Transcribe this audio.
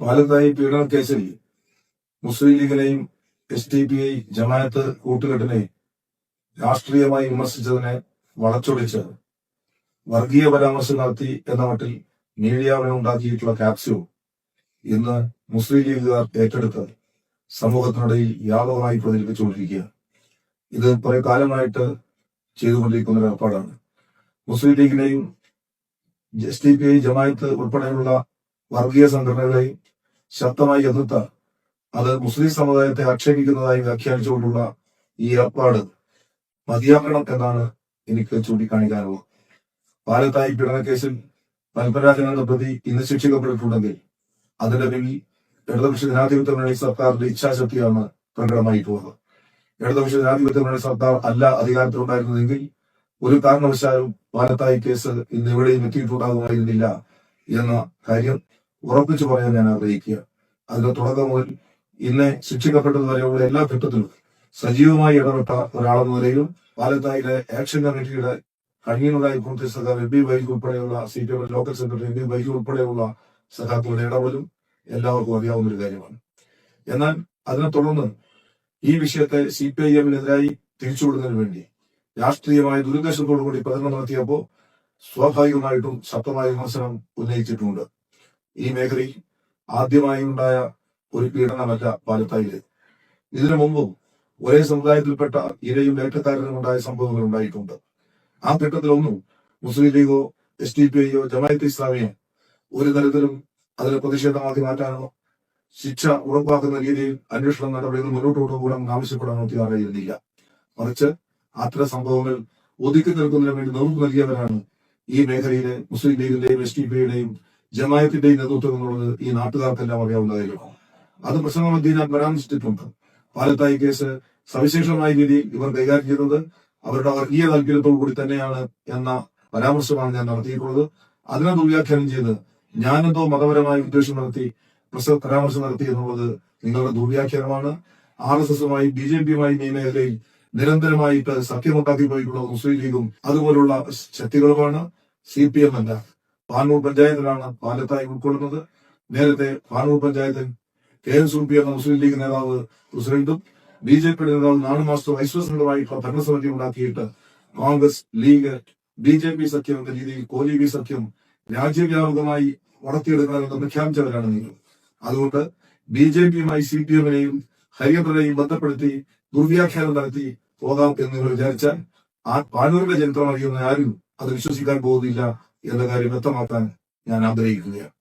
പാലത്തായി പീഡന കേസിൽ Muslim ലീഗിനെയും S D P I Jamaat കൂട്ടുകെട്ടിനെ രാഷ്ട്രീയമായി വിമർശിച്ചതിനെ വളച്ചൊടിച്ച് വർഗീയ പരാമർശം നടത്തി എന്ന മട്ടിൽ മീഡിയാവിനെ ഉണ്ടാക്കിയിട്ടുള്ള ക്യാപ്സ്യൂൾ ഇന്ന് മുസ്ലിം ലീഗുകാർ ഏറ്റെടുത്ത് സമൂഹത്തിനിടയിൽ വ്യാപകമായി പ്രചരിപ്പിച്ചുകൊണ്ടിരിക്കുക ഇത് കുറെ കാലമായിട്ട് ചെയ്തുകൊണ്ടിരിക്കുന്ന ഒരു ഏർപ്പാടാണ്. Muslim ലീഗിനെയും S D P I Jamaat ഉൾപ്പെടെയുള്ള വർഗീയ സംഘടനകളെയും ശക്തമായി എതിർത്ത അത് മുസ്ലിം സമുദായത്തെ ആക്ഷേപിക്കുന്നതായി വ്യാഖ്യാനിച്ചുകൊണ്ടുള്ള ഈ ഏർപ്പാട് മതിയാക്കണം എന്നാണ് എനിക്ക് ചൂണ്ടിക്കാണിക്കാനുള്ളത്. പാലത്തായി പീഡനക്കേസിൽ പൽപരാജൻ എന്ന പ്രതി ഇന്ന് ശിക്ഷിക്കപ്പെട്ടിട്ടുണ്ടെങ്കിൽ അതിന്റെ പിന്നിൽ ഇടതുപക്ഷ ജനാധിപത്യ മുന്നണി സർക്കാരിന്റെ ഇച്ഛാശക്തിയാണ് പ്രകടമായിട്ടുള്ളത്. ഇടതുപക്ഷ ജനാധിപത്യ മുന്നണി സർക്കാർ അല്ല അധികാരത്തിലുണ്ടായിരുന്നതെങ്കിൽ ഒരു കാരണവശാലും പാലത്തായി കേസ് ഇന്ന് എവിടെയും എത്തിയിട്ടുണ്ടാകുമായിരുന്നില്ല എന്ന കാര്യം ഉറപ്പിച്ചു പറയാൻ ഞാൻ ആഗ്രഹിക്കുക അതിന്റെ തുടക്കം മുതൽ ഇന്ന് ശിക്ഷിക്കപ്പെട്ടതുവരെയുള്ള എല്ലാ ഘട്ടത്തിലും സജീവമായി ഇടപെട്ട ഒരാളെന്ന നിലയിലും പാലത്തായിലെ ആക്ഷൻ കമ്മിറ്റിയുടെ കൺവീനറായി പ്രവർത്തിച്ച സഖാവ് എം ബി വൈകി ഉൾപ്പെടെയുള്ള C P M local secretary M B വൈകി ഉൾപ്പെടെയുള്ള സഖാക്കളുടെ ഇടപെടലും എല്ലാവർക്കും അറിയാവുന്ന ഒരു കാര്യമാണ്. എന്നാൽ അതിനെ തുടർന്ന് ഈ വിഷയത്തെ സി പി ഐ എമ്മിനെതിരായി തിരിച്ചുവിടുന്നതിന് വേണ്ടി രാഷ്ട്രീയമായ ദുരുദ്ദേശത്തോടുകൂടി പ്രചരണം നടത്തിയപ്പോൾ സ്വാഭാവികമായിട്ടും ശക്തമായ വിമർശനം ഉന്നയിച്ചിട്ടുണ്ട്. ഈ മേഖലയിൽ ആദ്യമായി ഉണ്ടായ ഒരു പീഡനമല്ല പാലത്തായിൽ. ഇതിനു മുമ്പും ഒരേ സമുദായത്തിൽപ്പെട്ട ഇരയും വേട്ടക്കാരനും ഉണ്ടായ സംഭവങ്ങൾ ഉണ്ടായിട്ടുണ്ട്. ആ ഘട്ടത്തിലൊന്നും മുസ്ലിം ലീഗോ എസ് ഡി പി ഐയോ ജമാഅത്ത് ഇസ്ലാമിയോ ഒരു തരത്തിലും അതിനെ പ്രതിഷേധമാക്കി മാറ്റാനോ ശിക്ഷ ഉറപ്പാക്കുന്ന രീതിയിൽ അന്വേഷണ നടപടികൾ മുന്നോട്ട് കൊണ്ടുപോകണം ആവശ്യപ്പെടാനോ തയ്യാറായിരുന്നില്ല മറിച്ച് അത്തരം സംഭവങ്ങൾ ഒതുക്കി നിൽക്കുന്നതിന് വേണ്ടി നേതൃത്വം നൽകിയവരാണ് ഈ മേഖലയിലെ മുസ്ലിം ലീഗിന്റെയും എസ് ഡി പി യുടെയും ജമായത്തിന്റെയും നേതൃത്വം എന്നുള്ളത് ഈ നാട്ടുകാർക്കെല്ലാം അറിയാവുന്ന അത് പ്രസംഗമധ്യ ഞാൻ പരാമർശിച്ചിട്ടുണ്ട് പാലത്തായി കേസ് സവിശേഷമായ രീതിയിൽ ഇവർ കൈകാര്യം ചെയ്തത് അവരുടെ വർഗീയ താല്പര്യത്തോടു കൂടി തന്നെയാണ് എന്ന പരാമർശമാണ് ഞാൻ നടത്തിയിട്ടുള്ളത്. അതിനെ ദുർവ്യാഖ്യാനം ചെയ്ത് ഞാനെന്തോ മതപരമായ ഉദ്ദേശം നടത്തി പ്രസ പരാമർശം നടത്തി എന്നുള്ളത് നിങ്ങളുടെ ദുർവ്യാഖ്യാനമാണ്. ആർ എസ് എസുമായി ബി ജെ പിയുമായി ഈ മേഖലയിൽ നിരന്തരമായിട്ട് സഖ്യമുണ്ടാക്കി പോയിട്ടുള്ള മുസ്ലിം ലീഗും അതുപോലുള്ള ശക്തികളുമാണ്. സി പി എം അല്ല. പാനൂർ പഞ്ചായത്തിലാണ് പാലത്തായി ഉൾക്കൊള്ളുന്നത്. നേരത്തെ പാനൂർ പഞ്ചായത്തിൽ കെ യു പി എന്ന മുസ്ലിം ലീഗ് നേതാവ് പ്രസിഡന്റും ബി ജെ പിയുടെ നേതാവ് നാല് മാസത്തെ വൈസ് പ്രസിഡന്റുമായിട്ടുള്ള ഭരണസമിതി ഉണ്ടാക്കിയിട്ട് Congress League B J P സഖ്യം എന്ന രീതിയിൽ കോലി ബി സഖ്യം രാജ്യവ്യാപകമായി വളർത്തിയെടുക്കണമെന്ന് പ്രഖ്യാപിച്ചവരാണ് നിങ്ങൾ. അതുകൊണ്ട് ബി ജെ പിയുമായി സി പി എമ്മിനെയും ഹരിയപ്പനെയും ബന്ധപ്പെടുത്തി ദുർവ്യാഖ്യാനം നടത്തി പോകാം എന്ന് വിചാരിച്ചാൽ ആ പാനൂരിന്റെ ചരിത്രം അറിയുന്ന ആരും അത് വിശ്വസിക്കാൻ പോകുന്നില്ല എന്ന കാര്യം വ്യക്തമാക്കാൻ ഞാൻ ആഗ്രഹിക്കുകയാണ്.